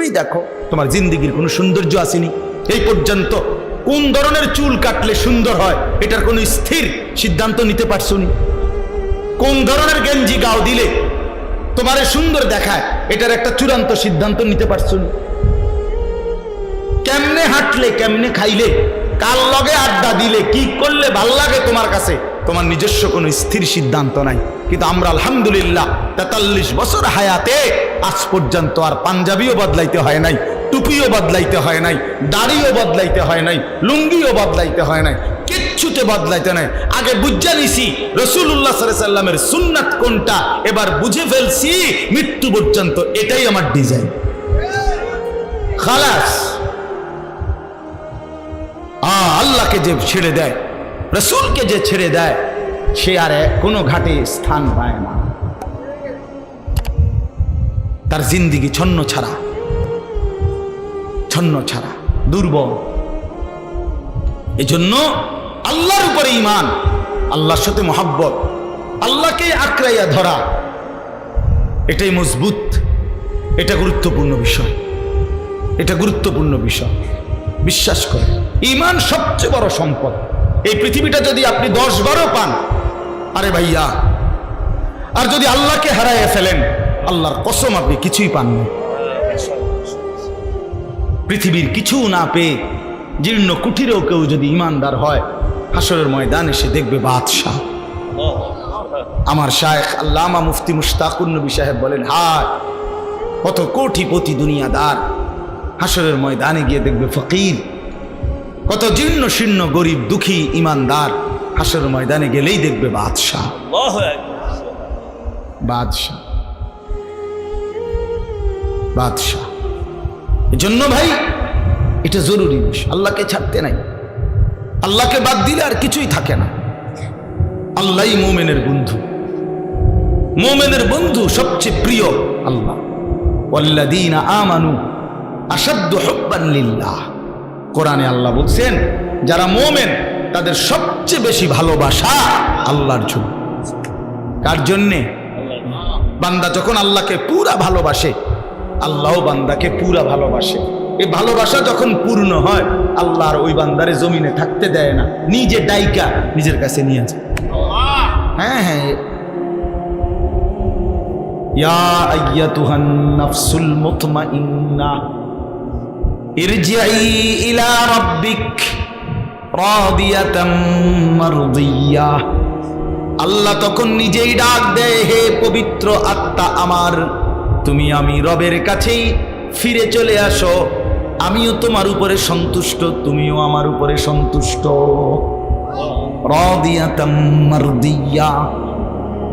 তুমি দেখো, তোমার জিন্দিগির কোনো সৌন্দর্য আসেনি। এই পর্যন্ত কোন ধরনের চুল কাটলে সুন্দর হয়, এটার কোনো স্থির সিদ্ধান্ত নিতে পারছ নি? কোন ধরনের গেঞ্জি গাও দিলে তোমারে সুন্দর দেখায়, এটার একটা চূড়ান্ত সিদ্ধান্ত নিতে পারছ নি? কেমনে হাঁটলে, কেমনে খাইলে, কার লগে আড্ডা দিলে, কি করলে ভালো লাগে তোমার কাছে? তোমার নিজস্ব কোনো স্থির সিদ্ধান্ত নাই। কিন্তু আমরা আলহামদুলিল্লাহ তেতাল্লিশ বছর হায়াতে আজ পর্যন্ত আর পাঞ্জাবিও বদলাইতে হয় নাই, টুপিও বদলাইতে হয় নাই, দাড়িও বদলাইতে হয় নাই, লুঙ্গিও বদলাইতে হয় নাই, কিচ্ছুতে বদলাইতে নাই। আগে বুঝা নিছি রসুল্লাহ সাল্লামের সুন্নাত কোনটা, এবার বুঝে ফেলছি মৃত্যু পর্যন্ত এটাই আমার ডিজাইন। খালাস। আল্লাহকে যে ছেড়ে দেয় রসুলকে যে ছেড়ে দেয়, সে আর কোনো ঘাটে স্থান পায় না। তার জিন্দিগি ছন্ন ছাড়া ছন্ন ছাড়া, দুর্বল। এজন্য আল্লাহর উপরে ইমান আল্লাহর সাথে মহাব্বত, আল্লাহকে আঁকড়াইয়া ধরা, এটাই মজবুত, এটা গুরুত্বপূর্ণ বিষয়। এটা গুরুত্বপূর্ণ বিষয়। বিশ্বাস করে ইমান সবচেয়ে বড় সম্পদ। এই পৃথিবীটা যদি আপনি দশ বারো পান, আরে ভাইয়া, আর যদি আল্লাহকে হারাইয়া ফেলেন, আল্লাহর কসম আপনি কিছুই পাননি পৃথিবীর কিছু না পেয়ে জীর্ণ কুঠিরেও কেউ যদি ইমানদার হয় হাসরের ময়দান এসে দেখবে বাদশাহ। আমার শায়েখ আল্লামা মুফতি মুশতাকুর নবী সাহেব বলেন, হায়, কত কোটিপতি দুনিয়াদার। হাসরের ময়দানে গিয়ে দেখবে ফকির। কত জীর্ণ শীর্ণ গরিব দুঃখী ইমানদার হাসরের ময়দানে গেলেই দেখবে বাদশাহ। বাদশাহ। বাদশাহ। এজন্য ভাই এটা জরুরি বিষয়। আল্লাহকে ছাড়তে নাই। আল্লাহকে বাদ দিলে আর কিছুই থাকে না। আল্লাহই মোমেনের বন্ধু। মোমেনের বন্ধু সবচেয়ে প্রিয় আল্লাহ। আমানু আসাদ্দু হুব্বান লিল্লাহ। কোরআনে আল্লাহ বলছেন, যারা মোমেন, তাদের সবচেয়ে বেশি ভালোবাসা আল্লাহর জন্য। কার জন্যে? বান্দা যখন আল্লাহকে পুরা ভালোবাসে আল্লাহ বান্দাকে পুরা ভালোবাসে। এই ভালোবাসা যখন পূর্ণ হয়, আল্লাহর ওই বান্দারে জমিনে থাকতে দেয় না, নিজে ডাইকা নিজের কাছে নিয়ে যায়। হ্যাঁ হ্যাঁ। ইয়া আইয়াতুহান নাফসুল মুতমাইন্না। ইলা রাব্বিক আল্লাহ তখন নিজেই ডাক দেয়, হে পবিত্র আত্মা আমার, তুমি আমি রবের কাছেই ফিরে চলে আসো। আমিও তোমার উপরে সন্তুষ্ট, তুমিও আমার উপরে সন্তুষ্ট।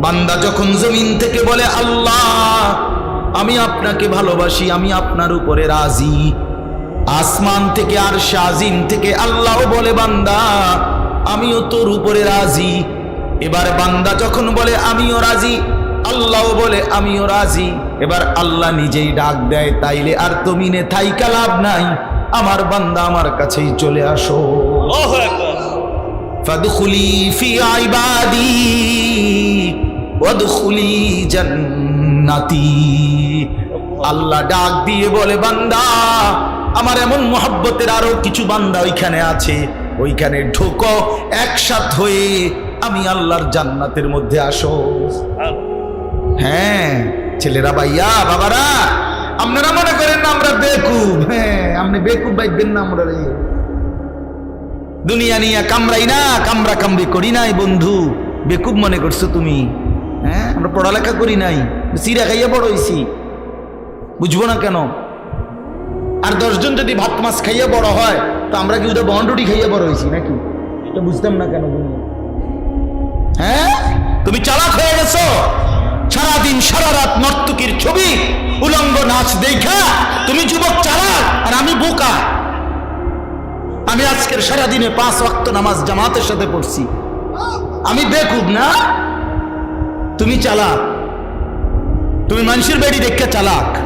বান্দা যখন জমিন থেকে বলে, আল্লাহ, আমি আপনাকে ভালোবাসি, আমি আপনার উপরে রাজি। আসমান থেকে আর শাজিম থেকে আল্লাহ বলে বান্দা আমিও তোর উপরে রাজি। এবার বান্দা যখন বলে আমিও রাজি আল্লাহ বলে আমিও রাজি। এবার আল্লাহ নিজেই ডাক দেয় তাইলে আর তমিনে থাইকা লাভ নাই। আমার বান্দা আমার কাছেই চলে আসো। ফাদখুলি ফি ইবাদি ওয়াদখুলি জান্নাতি। আল্লাহ ডাক দিয়ে বলে বান্দা আমার এমন মহাব্বতের আরও কিছু বান্দা ওইখানে আছে। ওইখানে ঢোকো, একসাথ হয়ে আমি আল্লাহর জান্নাতের মধ্যে আসো। হ্যাঁ ছেলেরা ভাইয়া, বাবারা, আপনারা মনে করেন না আমরা বেকুব? হ্যাঁ আপনি বেকুব বাইবেন না আমরা দুনিয়া নিয়ে কামড়াই না, কামড়া কামড়ি করি নাই বন্ধু। বেকুব মনে করছ তুমি? হ্যাঁ আমরা পড়ালেখা করি নাই চিরা খাইয়া বড় হয়েছি বুঝব না কেন? আর দশজন যদি ভাত মাছ খাইয়া বড় হয়, তো আমরা কি ওদের বন্ডুটি খাইয়া বড় হয়েছি নাকি? এটা বুঝতাম না কেন হ্যাঁ? তুমি চালাক হয়ে গেছো? সারাদিন সারা রাত নর্তকীর ছবি, উলঙ্গ নাচ দেখা। তুমি যুবক চালাক, আর আমি বোকা। আমি আজকের সারাদিনে পাঁচ ওয়াক্ত নামাজ জামাতের সাথে পড়ছি। আমি বেকুব না? তুমি চালাক। তুমি মানুষের বাড়ি দেখা চালাক।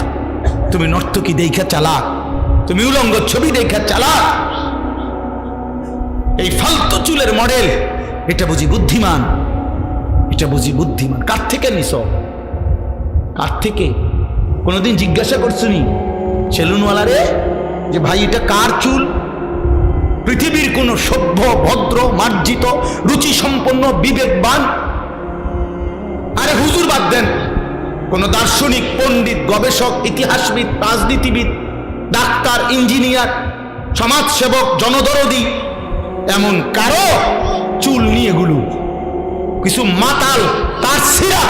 তুমি নর্তকী দেখা চালাক। তুমি উলঙ্গ ছবি দেখা চালা। এই ফালতু চুলের মডেল, এটা বুঝি বুদ্ধিমান। এটা বুঝি বুদ্ধিমান। কার থেকে নিস কার থেকে? কোনোদিন জিজ্ঞাসা করছুনি, সেলুনওয়ালা রে, যে ভাই, এটা কার চুল? পৃথিবীর কোন সভ্য, ভদ্র, মার্জিত রুচি সম্পন্ন বিবেকবান। আরে হুজুর বাদ দেন। কোন দার্শনিক, পণ্ডিত, গবেষক, ইতিহাসবিদ, রাজনীতিবিদ ডাক্তার, ইঞ্জিনিয়ার, সমাজসেবক, জনদরদি, এমন কারও চুল নিয়ে গুলু। কিছু মাতাল, তার সিরা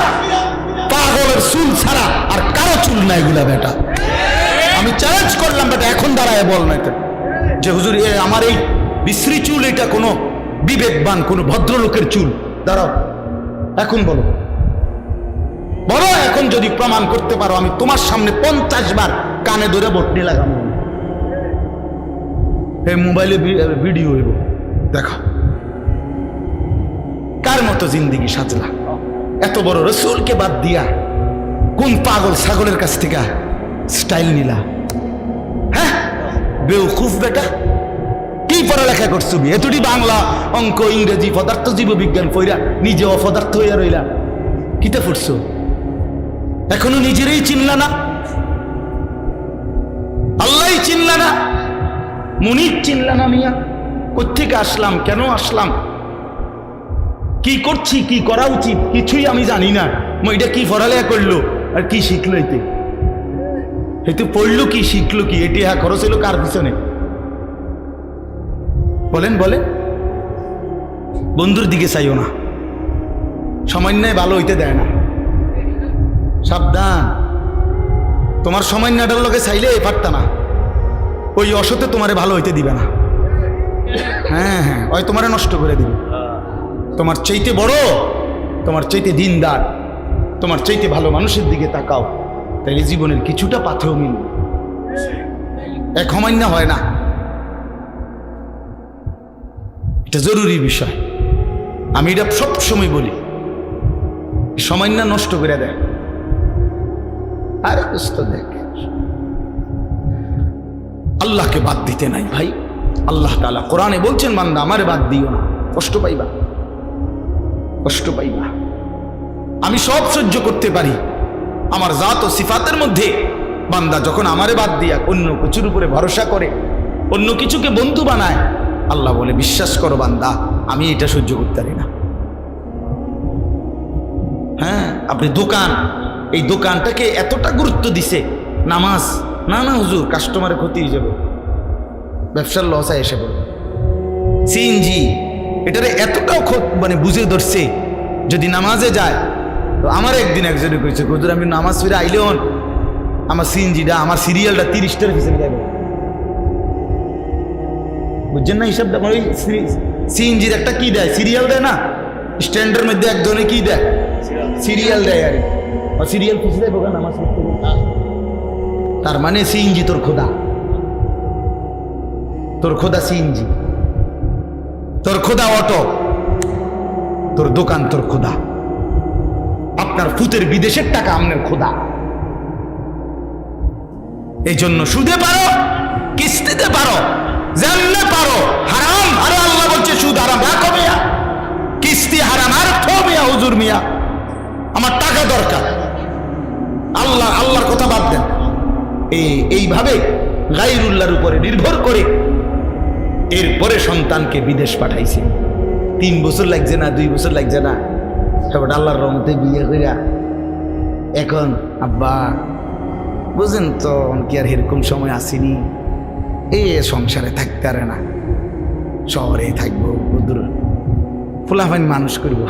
পাগলের চুল ছাড়া আর কারও চুল নাই এগুলা বেটা। আমি চ্যালেঞ্জ করলাম, বেটা, এখন দাঁড়ায় বল না যে হুজুর, এ আমার এই বিশ্রী চুল, এটা কোনো বিবেকবান, কোনো ভদ্রলোকের চুল। দাঁড়াও, এখন বলো। এখন যদি প্রমাণ করতে পারো, আমি তোমার সামনে পঞ্চাশ বার কানে ধরে বটনি লাগাবো। এই মোবাইলে ভিডিও হইব। দেখো। কার মতো জিন্দিগি সাজলা? এত বড় রসুলকে বাদ দিয়া কোন পাগল ছাগলের কাছ থেকে স্টাইল নিলা? হ্যাঁ? বেউকুফ বেটা। কি পড়ালেখা করছ এতটি বাংলা অঙ্ক, ইংরেজি, পদার্থ জীব বিজ্ঞান পইরা নিজে অপদার্থ হইয়া রইলা। কিতে পড়ছো এখনও নিজেরই চিনলা না। আল্লাহ চিনলা না। মুনির চিনলা না মিয়া। কোথেকে আসলাম? কেন আসলাম? কি করছি? কি করা উচিত? কিছুই আমি জানি না। এটা কি পড়ালেখা করল? আর কি শিখলো এতে? এতে পড়ল কি, শিখলো কি? এটি হ্যাঁ খরচ হলো কার পিছনে? বলেন বলে বন্ধুর দিকে চাইও না। সামান্যায় ভালো হইতে দেয় না। সাবধান। তোমার সামান্যটার লোকে চাইলে পারতা না। ওই অসতে তোমারে ভালো হইতে দিবে না। হ্যাঁ হ্যাঁ ওই তোমারে নষ্ট করে দিবে। তোমার চাইতে বড়, তোমার চাইতে দিনদার, তোমার চাইতে ভালো মানুষের দিকে তাকাও। তাইলে জীবনের কিছুটা পাথেও মিলবে। এক সমান্য হয় না। এটা জরুরি বিষয়। আমি এটা সব সময় বলি সামান্য নষ্ট করে দেয়। আরে দোস্ত দেখ। আল্লাহকে বাদ দিতে নাই ভাই। আল্লাহ তালা কোরআনে বলছেন, বান্দা, আমারে বাদ দিও না। কষ্ট পাইবা। কষ্ট পাইবা। আমি সব সহ্য করতে পারি। আমার জাত ও সিফাতের মধ্যে বান্দা যখন আমারে বাদ দিয়া অন্য কিছুর উপরে ভরসা করে, অন্য কিছুকে বন্ধু বানায়, আল্লাহ বলে, বিশ্বাস করো বান্দা, আমি এটা সহ্য করতে পারি না। হ্যাঁ আপনি দোকান এই দোকানটাকে এতটা গুরুত্ব দিছে নামাজ না না হুজুর কাস্টমারের ক্ষতি হয়ে যাবে। ব্যবসার লস এসে পড়বে। সিএনজি এটারে এতটাও মানে বুঝে ধরছে যদি নামাজে যায় তো আমার একদিন একজনে কইছে হুজুর আমি নামাজ ফিরে আইলে হন আমার সিএনজিটা আমার সিরিয়ালটা তিরিশটার পিছনে যাবে। বুঝছেন না হিসাবটা? আমার ওই সিএনজির একটা কি দেয়? সিরিয়াল দেয় না? স্ট্যান্ডের মধ্যে একজনে কি দেয়? সিরিয়াল দেয়। আর সিরিয়াল দেয় বোকা নামাজ পড়তে। তার মানে সিএনজি তোর খোদা তোর খোদা সিএনজি তোর খোদা অটো তোর দোকান তোর খোদা আপনার ফুতের বিদেশের টাকা আপনার খোদা এই জন্য সুদে পারো, কিস্তিতে পারো জানলে পারো, হারাম। আরে আল্লাহ বলছে, সুদ হারাম। রাখো মিয়া। কিস্তি হারাম, আর মিয়া, হুজুর মিয়া। আমার টাকা দরকার। আল্লাহ, আল্লাহর কথা বাদ দেন। এই, এইভাবে গাইরুল্লাহর উপরে নির্ভর করে এরপরে সন্তানকে বিদেশ পাঠাইছে। তিন বছর লাগছে না, দুই বছর লাগছে না। তারপর আল্লাহর রহমতে বিয়ে কইরা এখন আব্বা, বুঝেন তো কি আর এরকম সময় আসেনি। এ সংসারে থাকতে পারে না। শহরে থাকব ফুলাফাইন মানুষ করব।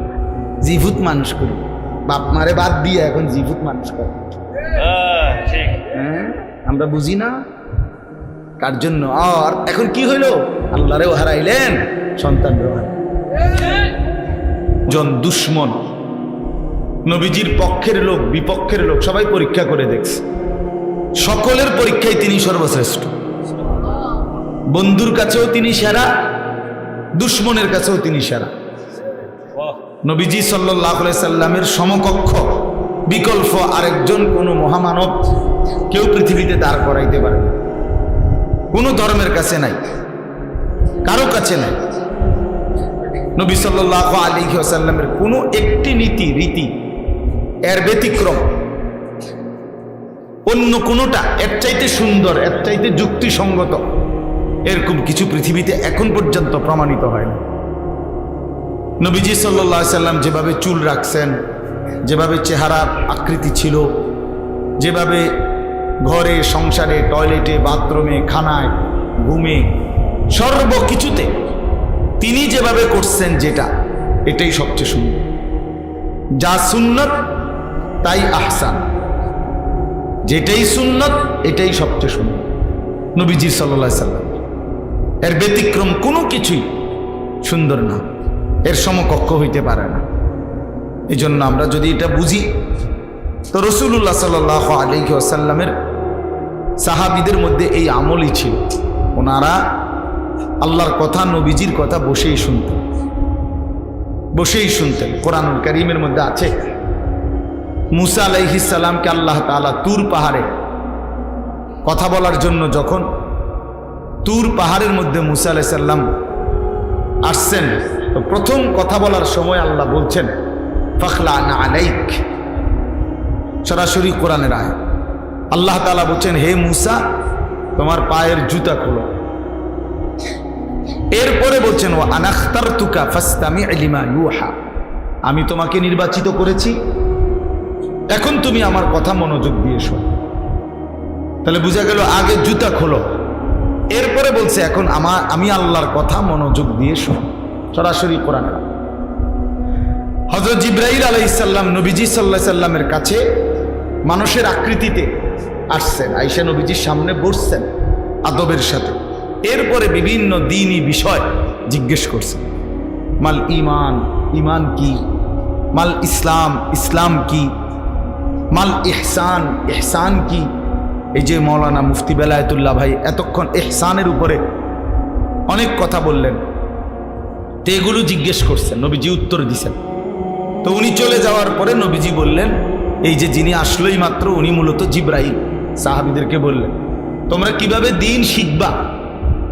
জিভুত মানুষ করব। বাপ মারে বাদ দিয়ে এখন জিভুত মানুষ করে। হ্যাঁ? আমরা বুঝি না? কার জন্য? আর এখন কি হইল? আল্লাহরেও হারাইলেন। সন্তানরেও হারাইলেন। জন দুশ্মন। নবীজির পক্ষের লোক বিপক্ষের লোক সবাই পরীক্ষা করে দেখছে। সকলের পরীক্ষায় তিনি সর্বশ্রেষ্ঠ। বন্ধুর কাছেও তিনি সেরা দুশ্মনের কাছেও তিনি সেরা। নবীজি সাল্লাহ সাল্লামের সমকক্ষ, বিকল্প আরেকজন কোনো মহামানব কেউ পৃথিবীতে দাঁড় করাইতে পারে। কোনো ধর্মের কাছে নাই, কারও কাছে নাই নবী সাল্লাহ আলী আসাল্লামের কোনো একটি নীতি, রীতি এর ব্যতিক্রম অন্য কোনোটা এর চাইতে সুন্দর, এর চাইতে যুক্তিসঙ্গত এরকম কিছু পৃথিবীতে এখন পর্যন্ত প্রমাণিত হয় না নবীজি সাল্লাহ সাল্লাম যেভাবে চুল রাখছেন, যেভাবে চেহারার আকৃতি ছিল, যেভাবে ঘরে, সংসারে টয়লেটে বাথরুমে খানায়, ঘুমে, সর্বকিছুতে তিনি যেভাবে করছেন যেটা, এটাই সবচেয়ে সুন্দর। যা সুন্নত, তাই আহসান। যেটাই সুন্নত, এটাই সবচেয়ে সুন্দর, নবীজি সাল্লা সাল্লাম। এর ব্যতিক্রম কোনো কিছুই সুন্দর না। এর সমকক্ষ হইতে পারে না। এই জন্য আমরা যদি এটা বুঝি, তো রসুল্লাহ সাল আলী আসাল্লামের সাহাবিদের মধ্যে এই আমলই ছিল। ওনারা আল্লাহর কথা, নবীজির কথা বসেই শুনতেন। বসেই শুনতেন। কোরআনুল করিমের মধ্যে আছে, মুসা আলাইহিসাল্লামকে আল্লাহ তালা তুর পাহাড়ে কথা বলার জন্য যখন তুর পাহাড়ের মধ্যে মুসা আলাইসাল্লাম আসছেন তো প্রথম কথা বলার সময় আল্লাহ বলছেন ফখলা না আলাইক। সরাসরি কোরআনের আয় আল্লাহ তালা বলছেন, হে মুসা, তোমার পায়ের জুতা খোলো। এরপরে বলছেন ও আনাখতার তুকা ফাস্তামি আলিমা ইউহা। আমি তোমাকে নির্বাচিত করেছি। এখন তুমি আমার কথা মনোযোগ দিয়ে শোনো। তাহলে বোঝা গেল, আগে জুতা খোলো। এরপরে বলছে, এখন আমার, আমি আল্লাহর কথা মনোযোগ দিয়ে শোনো। সরাসরি কোরআন। হজরত জিব্রাহিল আলাইসাল্লাম নবীজি সাল্লাহ সাল্লামের কাছে মানুষের আকৃতিতে আসছেন আইসা নবীজির সামনে বসছেন আদবের সাথে। এরপরে বিভিন্ন দিনই বিষয় জিজ্ঞেস করছেন মাল ইমান ইমান কি? মাল ইসলাম ইসলাম কি? মাল ইহসান ইহসান কি? এই যে মৌলানা মুফতি বেলায়তুল্লাহ ভাই এতক্ষণ এহসানের উপরে অনেক কথা বললেন। তো এগুলো জিজ্ঞেস করছেন, নবীজি উত্তর দিছেন। তো উনি চলে যাওয়ার পরে নবীজি বললেন, এই যে যিনি আসলোই মাত্র, উনি মূলত জিব্রাইল। সাহাবিদেরকে বললেন, তোমরা কীভাবে দিন শিখবা?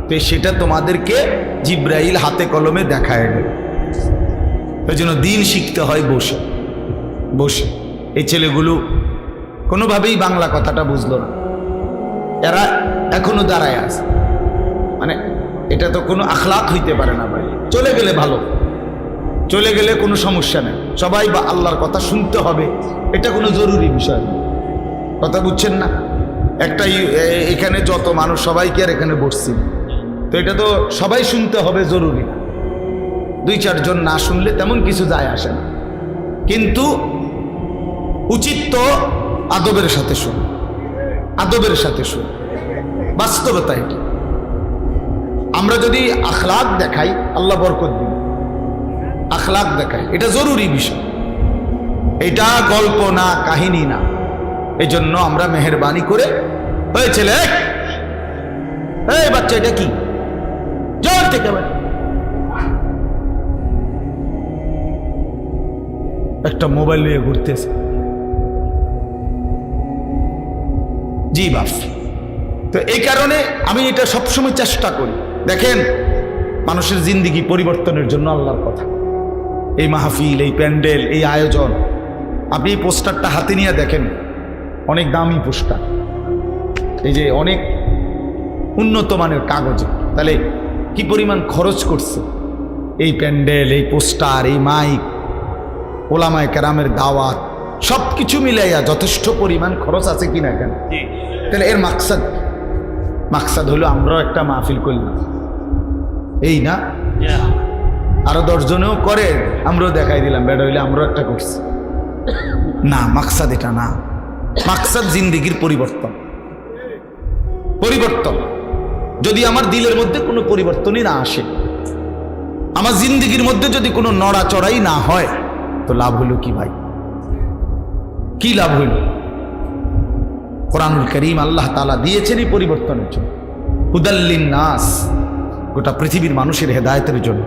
তো সেটা তোমাদেরকে জিব্রাইল হাতে কলমে দেখায় দেবে। ওই জন্য দিন শিখতে হয় বসে বসে। এই ছেলেগুলো কোনোভাবেই বাংলা কথাটা বুঝলো না। এরা এখনও দাঁড়ায় আছে। মানে এটা তো কোনো আখলাক হইতে পারে না ভাই। চলে গেলে ভালো। চলে গেলে কোনো সমস্যা নেই। সবাই বা আল্লাহর কথা শুনতে হবে। এটা কোনো জরুরি বিষয়। কথা বুঝছেন না? একটা এখানে যত মানুষ, সবাইকে আর এখানে বসছি। তো এটা তো সবাই শুনতে হবে, জরুরি দুই চারজন না শুনলে তেমন কিছু যায় আসে না। কিন্তু উচিত তো আদবের সাথে শুন। আদবের সাথে শুন। বাস্তবতা এটি। আমরা যদি আখলাক দেখাই, আল্লাহ বরকত দিন আখলাক দেখাই, এটা জরুরি বিষয়। এটা গল্প না, কাহিনী না। এই জন্য আমরা মেহরবানি করে ওই ছেলে, এই! এই বাচ্চা এটা কি? জোর থেকে একটা মোবাইল নিয়ে ঘুরতেছে। জি বাপ। তো এই কারণে আমি এটা সবসময় চেষ্টা করি। দেখেন মানুষের জিন্দিগি পরিবর্তনের জন্য আল্লাহর কথা। এই মাহফিল এই প্যান্ডেল এই আয়োজন আপনি এই পোস্টারটা হাতে নিয়ে দেখেন অনেক দামি পোস্টার। এই যে অনেক উন্নত মানের কাগজে। তাহলে কি পরিমাণ খরচ করছে? এই প্যান্ডেল এই পোস্টার এই মাইক ওলামায় কেরামের দাওয়াত সব কিছু মিলাইয়া যথেষ্ট পরিমাণ খরচ আছে কিনা এখানে? তাহলে এর মাকসাদ মাকসাদ হলো আমরাও একটা মাহফিল করলাম এই না? আরও দশজনেও করে আমরাও দেখাই দিলাম বেটা হইলে আমরাও একটা করছি। না মাকসাদ এটা না। মাকসাদ জিন্দিগির পরিবর্তন। পরিবর্তন। যদি আমার দিলের মধ্যে কোনো পরিবর্তনই না আসে আমার জিন্দিগির মধ্যে যদি কোনো নড়াচড়াই না হয় তো লাভ হলো কি ভাই? কি লাভ হইল কোরআনুল করিম আল্লাহ তালা দিয়েছেন এই পরিবর্তনের জন্য। হুদাল্লিন নাস, গোটা পৃথিবীর মানুষের হেদায়তের জন্য।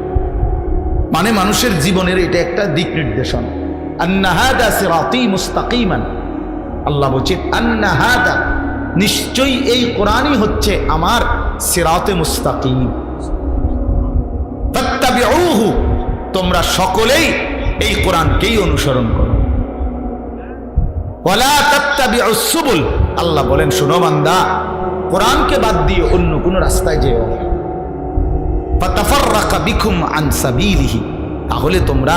মানে মানুষের জীবনের এটা একটা দিক নির্দেশন। আল্লাহ আন্নাহাদা নিশ্চয়ই এই কোরআনই হচ্ছে আমার সিরাতে মুস্তাকিম। তোমরা সকলেই এই কোরআনকেই অনুসরণ করো। আল্লাহ বলেন, শোনো বান্দা, কোরআনকে বাদ দিয়ে অন্য কোনো রাস্তায় যেও তাহলে তোমরা,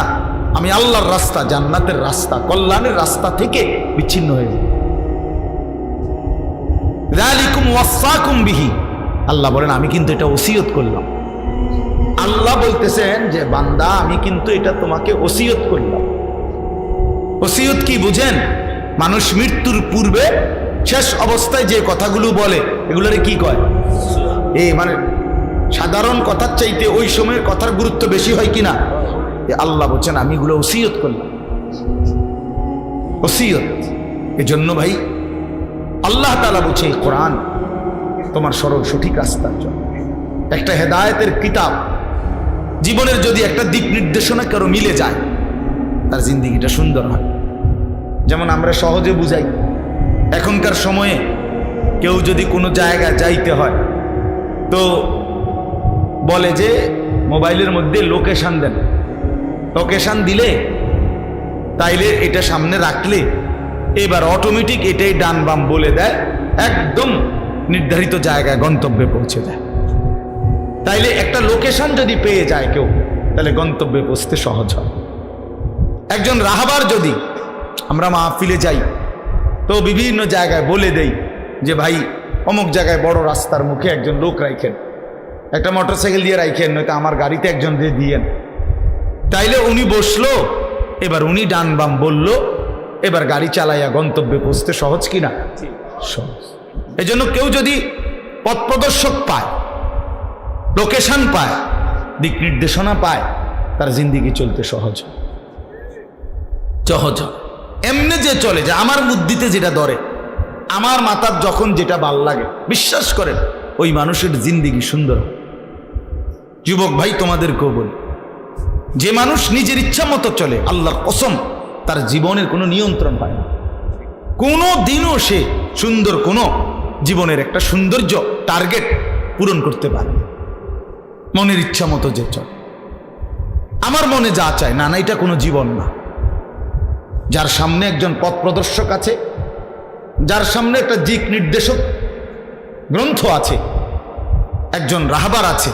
আমি আল্লাহর রাস্তা, জান্নাতের রাস্তা, কল্যাণের রাস্তা থেকে বিচ্ছিন্ন হয়ে বিহি। আল্লাহ বলেন, আমি কিন্তু এটা ওসিয়ত করলাম। আল্লাহ বলতেছেন যে, বান্দা, আমি কিন্তু এটা তোমাকে ওসিয়ত করলাম। ওসিয়ত কি বুঝেন? মানুষ মৃত্যুর পূর্বে শেষ অবস্থায় যে কথাগুলো বলে, এগুলোরে কি কয়? এ মানে সাধারণ কথার চাইতে ওই সময়ের কথার গুরুত্ব বেশি হয় কিনা? এ আল্লাহ বলছেন, আমি এগুলো ওসিয়ত করলাম। ওসিয়ত। এজন্য ভাই, আল্লাহ তালা বলছে এই কোরআন তোমার সরল সঠিক রাস্তার জন্য। একটা হেদায়তের কিতাব, জীবনের যদি একটা দিক নির্দেশনা কারও মিলে যায়, তার জিন্দিগিটা সুন্দর হয়। যেমন আমরা সহজে বুঝাই, এখনকার সময়ে কেউ যদি কোনো জায়গায় যাইতে হয়, তো বলে যে মোবাইলের মধ্যে লোকেশান দেন। লোকেশান দিলে তাইলে এটা সামনে রাখলে এবার অটোমেটিক এটাই ডান বাম বলে দেয়, একদম নির্ধারিত জায়গায় গন্তব্যে পৌঁছে দেয়। তাইলে একটা লোকেশন যদি পেয়ে যায় কেউ, তাহলে গন্তব্যে পৌঁছতে সহজ হয়। একজন রাহাবার যদি আমরা মাহফিলে যাই। তো বিভিন্ন জায়গায় বলে দেই যে ভাই অমুক জায়গায় বড় রাস্তার মুখে একজন লোক রাইখেন। একটা মোটরসাইকেল দিয়ে রাইখেন নয়তো আমার গাড়িতে একজন দিয়ে দিয়েন। তাইলে উনি বসল এবার উনি ডান বাম বলল এবার গাড়ি চালাইয়া গন্তব্যে পৌঁছতে সহজ কিনা সহজ। এজন্য কেউ যদি পথ প্রদর্শক পায় লোকেশন পায় দিক নির্দেশনা পায় তার জিন্দিগি চলতে সহজ। সহজ হয়। এমনি যে চলে যে আমার বুদ্ধিতে যেটা ধরে, আমার মাথার যখন যেটা ভালো লাগে, বিশ্বাস করেন, ওই মানুষের জিন্দিগি সুন্দর। যুবক ভাই তোমাদেরকেও বলি, যে মানুষ নিজের ইচ্ছা মতো চলে, আল্লাহর কসম, তার জীবনের কোনো নিয়ন্ত্রণ হয় না। কোনো দিনও সে সুন্দর, কোনো জীবনের একটা সৌন্দর্য টার্গেট পূরণ করতে পারে মনের ইচ্ছা মতো যে চলে। আমার মনে যা চায়, না না, এটা কোনো জীবন না। যার সামনে একজন পথ প্রদর্শক আছে, যার সামনে একটা দিক নির্দেশক গ্রন্থ আছে, একজন রাহবার আছে,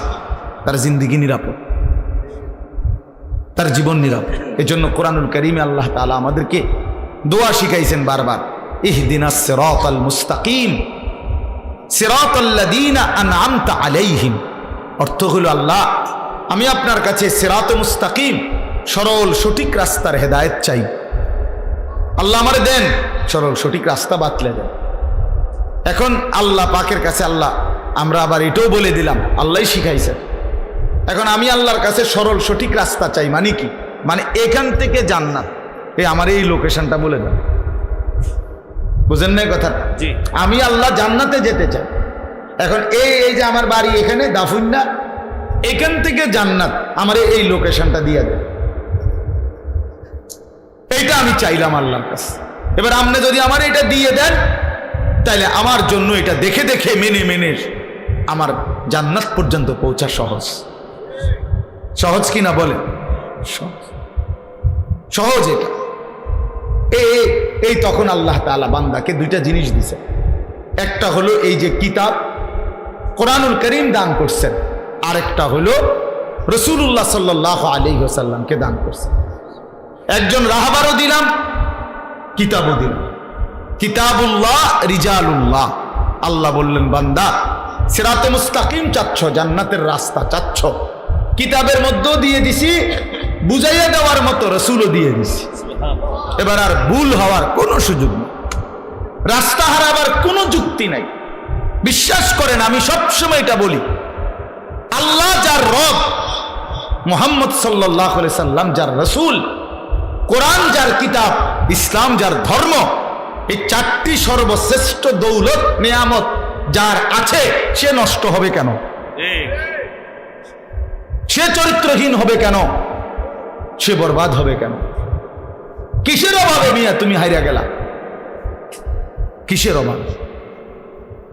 তার জিন্দিগি নিরাপদ, তার জীবন নিরাপদ। এজন্য কোরআনুল করিমে আল্লাহ তালা আমাদেরকে দোয়া শিখাইছেন বারবার, ইহদিনা সিরাতাল মুস্তাকিম, সিরাতাল্লাযীনা আনআমতা আলাইহিম। অর্থ হলো, আল্লাহ, আমি আপনার কাছে সিরাত মুস্তাকিম, সরল, সঠিক রাস্তার হেদায়েত চাই। আল্লাহ আমারে দেন। সরল সঠিক রাস্তা বাতলে দেন। এখন আল্লাহ পাকের কাছে আল্লাহ আমরা আবার এটাও বলে দিলাম আল্লাহই শিখাইছেন। এখন আমি আল্লাহর কাছে সরল সঠিক রাস্তা চাই মানে কি? মানে এখান থেকে জান্নাত। এই আমার এই লোকেশনটা বলে দেন। বুঝেন না কথা আমি আল্লাহ জান্নাতে যেতে চাই। এখন এই এই যে আমার বাড়ি এখানে দাফুন্না এখান থেকে জান্নাত আমার এই লোকেশনটা দিয়ে দেন। এইটা আমি চাইলাম আল্লাহর কাছে। এবার আপনি যদি আমার এটা দিয়ে দেন তাহলে আমার জন্য এটা দেখে দেখে, মেনে মেনে আমার জান্নাত পর্যন্ত পৌঁছা সহজ। সহজ কি না বলে সহজ। এটা। এই তখন আল্লাহ তাআলা বান্দাকে দুইটা জিনিস দিছে। একটা হলো এই যে কিতাব কোরআনুল করিম দান করছেন। আরেকটা হলো রসুল্লাহ সাল্লাহ আলী সাল্লামকে দান করছেন। একজন রাহাবারও দিলাম, কিতাবও দিলাম। কিতাবুল্লাহ, রিজালুল্লাহ। আল্লাহ বললেন, বান্দা, সেরাতে মুস্তাকিম চাচ্ছ, জান্নাতের রাস্তা চাচ্ছ। কিতাবের মধ্যেও দিয়ে দিছি, বুঝাইয়া দেওয়ার মতো রসুলও দিয়ে দিছি। এবার আর ভুল হওয়ার কোনো সুযোগ নেই। রাস্তা হারাবার কোনো যুক্তি নাই। বিশ্বাস করেন, আমি সবসময় এটা বলি। আল্লাহ যার রব, মোহাম্মদ সাল্লাহ সাল্লাম যার রসুল কোরআন যার কিতাব, ইসলাম যার ধর্ম, এই চারটি সর্বশ্রেষ্ঠ দৌলত, নিয়ামত যার আছে, সে নষ্ট হবে কেন? সে চরিত্রহীন হবে কেন? সে বরবাদ হবে কেন? কিসের অভাবে মিয়া তুমি হারিয়া গেলা? কিসের অভাব?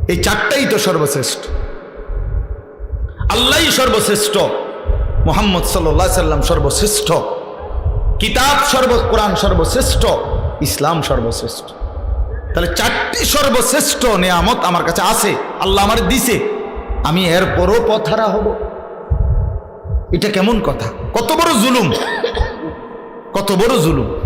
এই চারটাই তো সর্বশ্রেষ্ঠ। আল্লাহই সর্বশ্রেষ্ঠ। মোহাম্মদ সাল্লাম সর্বশ্রেষ্ঠ। কিতাব সর্ব, কোরআন সর্বশ্রেষ্ঠ, ইসলাম সর্বশ্রেষ্ঠ। তাহলে চারটি সর্বশ্রেষ্ঠ নিয়ামত আমার কাছে আছে, আল্লাহ আমার দিছে। আমি এর এরপরও পথারা হব। এটা কেমন কথা? কত বড় জুলুম? কত বড় জুলুম?